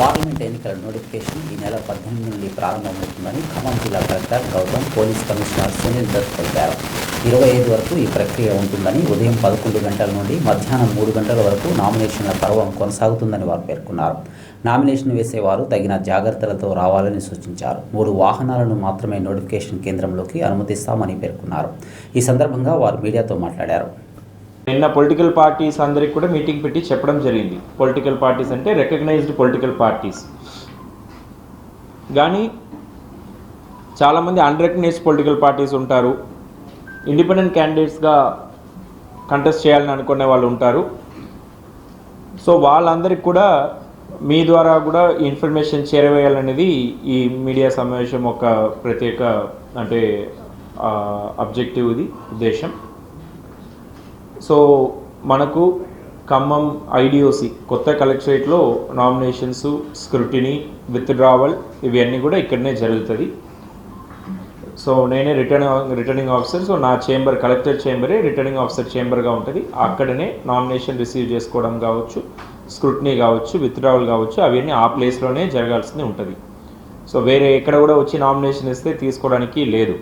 Parliament ఎన్నికల notification ఈ నెల పద్దెనిమిది నుండి ప్రారంభమవుతుందని ఖమ్మం జిల్లా collector Gautam police commissioner Sunil Dutt తెలిపారు. ఇరవై ఐదు వరకు ఈ ప్రక్రియ ఉంటుందని ఉదయం పదకొండు గంటల నుండి మధ్యాహ్నం మూడు గంటల వరకు నామినేషన్ల పర్వం కొనసాగుతుందని వారు పేర్కొన్నారు. నామినేషన్ వేసేవారు తగిన జాగ్రత్తలతో రావాలని సూచించారు. మూడు వాహనాలను మాత్రమే నోటిఫికేషన్ కేంద్రంలోకి అనుమతిస్తామని పేర్కొన్నారు. ఈ సందర్భంగా వారు మీడియాతో మాట్లాడారు. నిన్న పొలిటికల్ పార్టీస్ అందరికి కూడా మీటింగ్ పెట్టి చెప్పడం జరిగింది. పొలిటికల్ పార్టీస్ అంటే రికగ్నైజ్డ్ పొలిటికల్ పార్టీస్. కానీ చాలామంది అన్రికగ్నైజ్డ్ పొలిటికల్ పార్టీస్ ఉంటారు. ఇండిపెండెంట్ క్యాండిడేట్స్గా కంటెస్ట్ చేయాలని అనుకునే వాళ్ళు ఉంటారు. సో వాళ్ళందరికీ కూడా మీ ద్వారా కూడా ఇన్ఫర్మేషన్ చేరవేయాలనేది ఈ మీడియా సమావేశం ఒక ప్రత్యేక అంటే అబ్జెక్టివ్ ఇది ఉద్దేశం. సో మనకు ఖమ్మం ఐడిఓసి కొత్త కలెక్టరేట్లో నామినేషన్స్ స్క్రూటినీ విత్డ్రావల్ ఇవన్నీ కూడా ఇక్కడనే జరుగుతుంది. సో నేనే రిటర్నింగ్ రిటర్నింగ్ ఆఫీసర్. సో నా చేంబర్ కలెక్టర్ చేంబరే రిటర్నింగ్ ఆఫీసర్ చేంబర్గా ఉంటుంది. అక్కడనే నామినేషన్ రిసీవ్ చేసుకోవడం కావచ్చు స్క్రూటినీ కావచ్చు విత్డ్రావల్ కావచ్చు అవన్నీ ఆ ప్లేస్లోనే జరగాల్సింది ఉంటుంది. సో వేరే ఎక్కడ కూడా వచ్చి నామినేషన్ ఇస్తే తీసుకోవడానికి లేదు.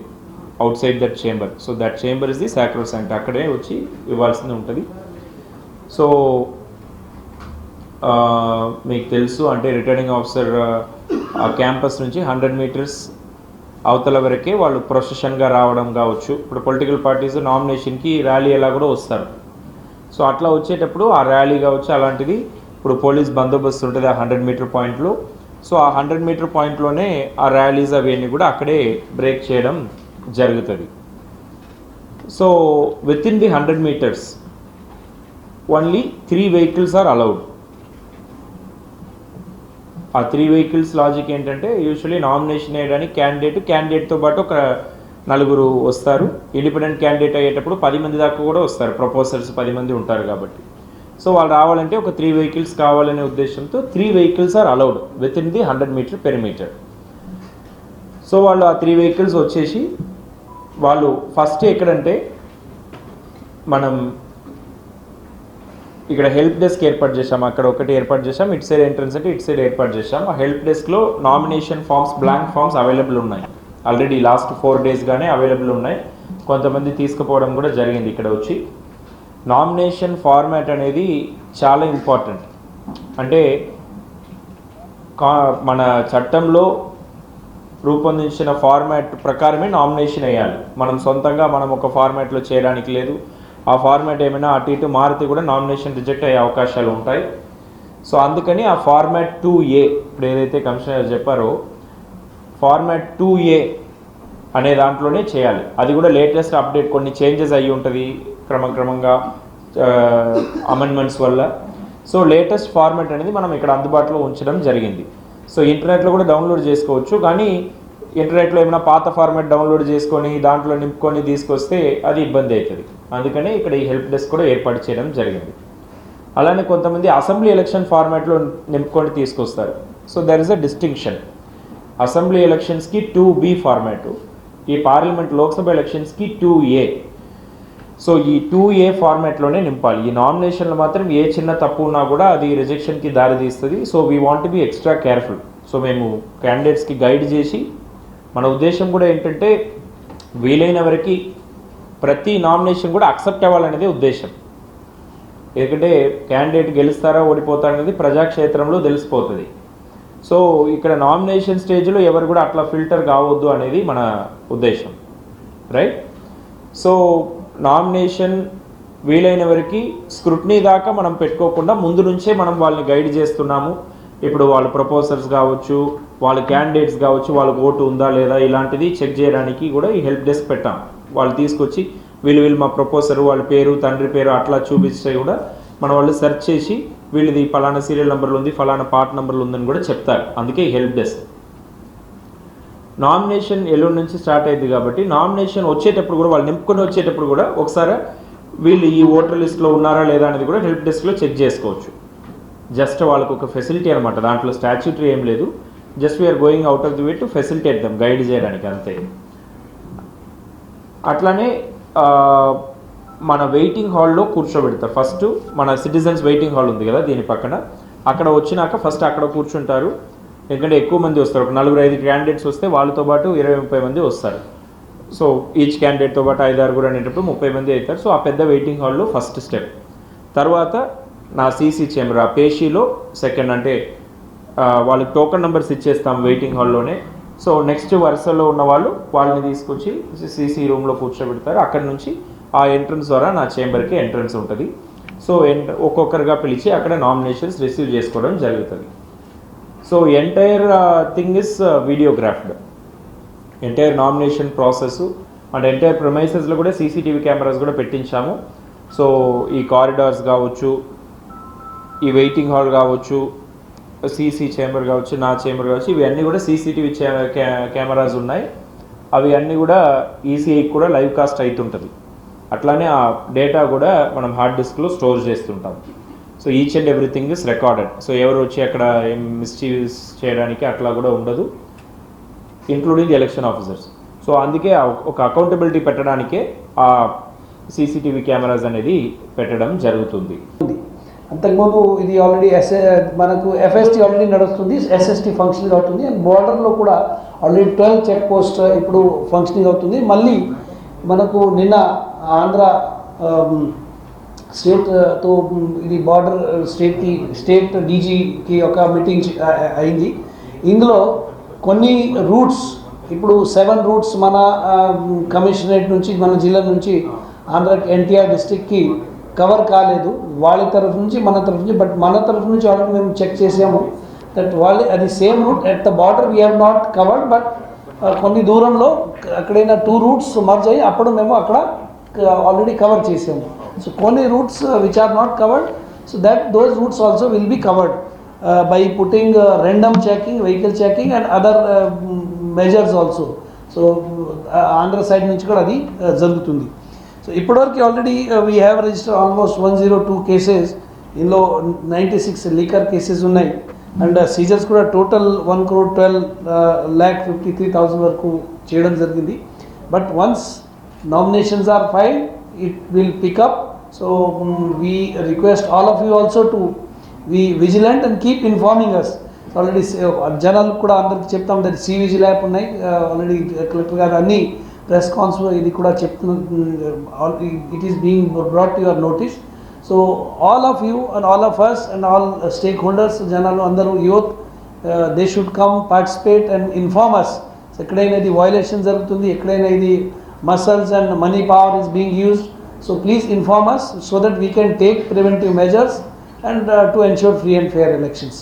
Outside that chamber so that chamber is the sacrosanct అక్కడే వచ్చి ఇవ్వాల్సింది ఉంటుంది. సో uh, మీకు తెలుసు అంటే రిటర్నింగ్ ఆఫీసర్ uh, ఆ క్యాంపస్ నుంచి హండ్రెడ్ మీటర్స్ అవతల వరకే వాళ్ళు ప్రొసెషన్గా రావడం కావచ్చు. ఇప్పుడు పొలిటికల్ పార్టీస్ నామినేషన్కి ర్యాలీ ఎలా కూడా వస్తారు. సో అట్లా వచ్చేటప్పుడు ఆ ర్యాలీ కావచ్చు అలాంటిది ఇప్పుడు పోలీస్ బందోబస్తు ఉంటుంది ఆ హండ్రెడ్ మీటర్ పాయింట్లో సో ఆ హండ్రెడ్ మీటర్ పాయింట్లోనే ఆ ర్యాలీస్ అవన్నీ కూడా అక్కడే బ్రేక్ చేయడం జరుగుతుంది. So within the hundred metres only three vehicles are allowed ఆ త్రీ వెహికల్స్ లాజిక్ ఏంటంటే యూజువలీ నామినేషన్ వేయడానికి క్యాండిడేట్ క్యాండిడేట్తో పాటు ఒక నలుగురు వస్తారు. ఇండిపెండెంట్ క్యాండిడేట్ అయ్యేటప్పుడు పది మంది దాకా కూడా వస్తారు. ప్రపోజర్స్ పది మంది ఉంటారు కాబట్టి. సో వాళ్ళు రావాలంటే ఒక త్రీ వెహికల్స్ కావాలనే ఉద్దేశంతో three vehicles are allowed within the hundred metre perimeter so వాళ్ళు ఆ త్రీ వెహికల్స్ వచ్చేసి వాళ్ళు ఫస్ట్ ఎక్కడంటే మనం ఇక్కడ హెల్ప్ డెస్క్ ఏర్పాటు చేశాం. అక్కడ ఒకటి ఏర్పాటు చేశాం. ఇటు సైడ్ ఎంట్రన్స్ అంటే ఇటు సైడ్ ఏర్పాటు చేశాం. ఆ help డెస్క్లో nomination forms blank forms available ఉన్నాయి. ఆల్రెడీ లాస్ట్ ఫోర్ డేస్గానే అవైలబుల్ ఉన్నాయి. కొంతమంది తీసుకుపోవడం కూడా జరిగింది ఇక్కడ వచ్చి. నామినేషన్ ఫార్మాట్ అనేది చాలా ఇంపార్టెంట్ అంటే కా మన చట్టంలో రూపొందించిన ఫార్మాట్ ప్రకారమే నామినేషన్ వేయాలి. మనం సొంతంగా మనం ఒక ఫార్మాట్లో చేయడానికి లేదు. ఆ ఫార్మాట్ ఏమైనా అటు ఇటు మారితే కూడా నామినేషన్ రిజెక్ట్ అయ్యే అవకాశాలు ఉంటాయి. సో అందుకని ఆ ఫార్మాట్ టూ ఏ ఇప్పుడు ఏదైతే కమిషనర్ చెప్పారో ఫార్మాట్ టూ ఏ అనే దాంట్లోనే చేయాలి. అది కూడా లేటెస్ట్ అప్డేట్ కొన్ని చేంజెస్ అయ్యి ఉంటుంది క్రమక్రమంగా అమెండ్మెంట్స్ వల్ల. సో లేటెస్ట్ ఫార్మాట్ అనేది మనం ఇక్కడ అందుబాటులో ఉంచడం జరిగింది. సో ఇంటర్నెట్లో కూడా డౌన్లోడ్ చేసుకోవచ్చు. కానీ ఇంటర్నెట్లో ఏమైనా పాత ఫార్మాట్ డౌన్లోడ్ చేసుకొని దాంట్లో నింపుకొని తీసుకొస్తే అది ఇబ్బంది అవుతుంది. అందుకనే ఇక్కడ ఈ హెల్ప్ డెస్క్ కూడా ఏర్పాటు చేయడం జరిగింది. అలానే కొంతమంది అసెంబ్లీ ఎలక్షన్ ఫార్మాట్లో నింపుకొని తీసుకొస్తారు. So there is a distinction assembly ఎలక్షన్స్కి టూ బి ఫార్మాట్ ఈ పార్లమెంట్ లోక్సభ ఎలక్షన్స్కి టూ ఏ సో ఈ టూ ఏ ఫార్మాట్లోనే నింపాలి. ఈ నామినేషన్లో మాత్రం ఏ చిన్న తప్పు ఉన్నా కూడా అది రిజెక్షన్కి దారితీస్తుంది. So we want be extra careful so మేము క్యాండిడేట్స్కి గైడ్ చేసి మన ఉద్దేశం కూడా ఏంటంటే వీలైన వరకు ప్రతి నామినేషన్ కూడా అక్సెప్ట్ అవ్వాలనేదే ఉద్దేశం. ఎందుకంటే క్యాండిడేట్ గెలుస్తారా ఓడిపోతారా అనేది ప్రజాక్షేత్రంలో తెలిసిపోతుంది. సో ఇక్కడ నామినేషన్ స్టేజ్లో ఎవరు కూడా అట్లా ఫిల్టర్ కావద్దు అనేది మన ఉద్దేశం. రైట్ సో నామినేషన్ వీలైన వరకు స్క్రూట్నీ దాకా మనం పెట్టుకోకుండా ముందు నుంచే మనం వాళ్ళని గైడ్ చేస్తున్నాము. ఇప్పుడు వాళ్ళ ప్రపోజర్స్ కావచ్చు వాళ్ళ క్యాండిడేట్స్ కావచ్చు వాళ్ళకి ఓటు ఉందా లేదా ఇలాంటిది చెక్ చేయడానికి కూడా ఈ హెల్ప్ డెస్క్ పెట్టాం. వాళ్ళు తీసుకొచ్చి వీళ్ళు వీళ్ళు మా ప్రపోజర్ వాళ్ళ పేరు తండ్రి పేరు అట్లా చూపిస్తే కూడా మన వాళ్ళు సెర్చ్ చేసి వీళ్ళది ఫలానా సీరియల్ నెంబర్లు ఉంది ఫలానా పార్ట్ నెంబర్లు ఉందని కూడా చెప్తారు. అందుకే ఈ హెల్ప్ డెస్క్. నామినేషన్ ఎల్లుండి నుంచి స్టార్ట్ అయింది కాబట్టి నామినేషన్ వచ్చేటప్పుడు కూడా వాళ్ళు నింపుకొని వచ్చేటప్పుడు కూడా ఒకసారి వీళ్ళు ఈ ఓటర్ లిస్ట్లో ఉన్నారా లేదా అనేది కూడా హెల్ప్ డెస్క్లో చెక్ చేసుకోవచ్చు. జస్ట్ వాళ్ళకు ఒక ఫెసిలిటీ అనమాట దాంట్లో స్టాచ్యూటరీ ఏం లేదు. Just we are going out of the way to facilitate them guide చేయడానికి అంతే. అట్లానే మన వెయిటింగ్ హాల్లో కూర్చోబెడతారు. ఫస్ట్ మన సిటిజన్స్ వెయిటింగ్ హాల్ ఉంది కదా దీని పక్కన. అక్కడ వచ్చినాక ఫస్ట్ అక్కడ కూర్చుంటారు. ఎందుకంటే ఎక్కువ మంది వస్తారు. ఒక నలుగురు ఐదు క్యాండిడేట్స్ వస్తే వాళ్ళతో పాటు ఇరవై ముప్పై మంది వస్తారు. సో ఈచ్ క్యాండిడేట్తో పాటు ఐదు ఆరుగురు అనేటప్పుడు ముప్పై మంది అవుతారు. సో ఆ పెద్ద వెయిటింగ్ హాల్లో ఫస్ట్ స్టెప్ తర్వాత నా సీసీ చేంబర్ ఆ పేషీలో సెకండ్ అంటే వాళ్ళకి టోకెన్ నెంబర్స్ ఇచ్చేస్తాం వెయిటింగ్ హాల్లోనే సో నెక్స్ట్ వరుసలో ఉన్న వాళ్ళు వాళ్ళని తీసుకొచ్చి సీసీ రూమ్లో కూర్చోబెడతారు. అక్కడ నుంచి ఆ ఎంట్రన్స్ ద్వారా నా చేంబర్కి ఎంట్రన్స్ ఉంటుంది. సో ఎంట్ ఒక్కొక్కరుగా పిలిచి అక్కడ నామినేషన్స్ రిసీవ్ చేసుకోవడం జరుగుతుంది. So entire thing is videographed entire nomination process and entire ప్రొమైసెస్లో కూడా సీసీటీవీ కెమెరాస్ కూడా పెట్టించాము సో ఈ కారిడార్స్ కావచ్చు ఈ వెయిటింగ్ హాల్ కావచ్చు సీసీ చేంబర్ కావచ్చు నా చేంబర్ కావచ్చు ఇవన్నీ కూడా సీసీటీవీ కెమెరాస్ ఉన్నాయి. అవి అన్నీ కూడా ఈసీఐకి కూడా లైవ్ కాస్ట్ అవుతుంటుంది అట్లానే ఆ డేటా కూడా మనం హార్డ్ డిస్క్లో స్టోర్ చేస్తుంటాం. So each and everything is recorded so ఎవరు వచ్చి అక్కడ ఏం మిస్చీవ్స్ చేయడానికి అట్లా కూడా ఉండదు. ఇంక్లూడింగ్ ఎలక్షన్ ఆఫీసర్స్ సో అందుకే ఒక అకౌంటబిలిటీ పెట్టడానికే ఆ సీసీటీవీ కెమెరాస్ అనేది పెట్టడం జరుగుతుంది. అంతకుముందు ఇది ఆల్రెడీ ఎస్ఏ మనకు ఎఫ్ఎస్టీ ఆల్రెడీ నడుస్తుంది ఎస్ఎస్టీ ఫంక్షనింగ్ అవుతుంది అండ్ బార్డర్లో కూడా ఆల్రెడీ ట్వెల్వ్ చెక్ పోస్ట్ ఇప్పుడు ఫంక్షనింగ్ అవుతుంది. మళ్ళీ మనకు నిన్న ఆంధ్ర um, స్టేట్తో ఇది బార్డర్ స్టేట్కి స్టేట్ డీజీకి ఒక మీటింగ్ అయింది. ఇందులో కొన్ని రూట్స్ ఇప్పుడు సెవెన్ రూట్స్ మన కమిషనరేట్ నుంచి మన జిల్లా నుంచి ఆంధ్ర ఎన్టీఆర్ డిస్టిక్కి కవర్ కాలేదు. వాళ్ళ తరఫు నుంచి మన తరఫు నుంచి బట్ మన తరఫు నుంచి ఆల్రెడీ మేము చెక్ చేసాము దట్ వాళ్ళు అది same route at the border we have not covered but కొన్ని దూరంలో అక్కడైనా టూ రూట్స్ మర్జ్ అయ్యి అప్పుడు మేము అక్కడ ఆల్రెడీ కవర్ చేసాము. సో కొన్ని routes which are not covered so that those routes also will be covered by putting random checking vehicle checking and other measures also so Andhra side నుంచి కూడా అది జరుగుతుంది. సో ఇప్పటివరకు already we have register almost one zero two cases ఇందులో ninety six liquor cases ఉన్నాయి and seizures కూడా total one crore twelve lakh fifty three thousand వరకు చేయడం జరిగింది. But once nominations are file it will pick up so we request all of you also to be vigilant and keep informing us already జనాలు కూడా అందరికి చెప్తాం that C vigil app ఉన్నాయి. Uh, already collector uh, గారు అన్ని press cons ఇది కూడా చెప్తున్న it is being brought your notice so all of you and all of us and all stakeholders జనాలు అందరూ youth they should come participate and inform us ఎక్కడైనా ఇది violation జరుగుతుంది ఎక్కడైనా ఇది muscles and money power is being used. So please inform us so that we can take preventive measures and uh, to ensure free and fair elections.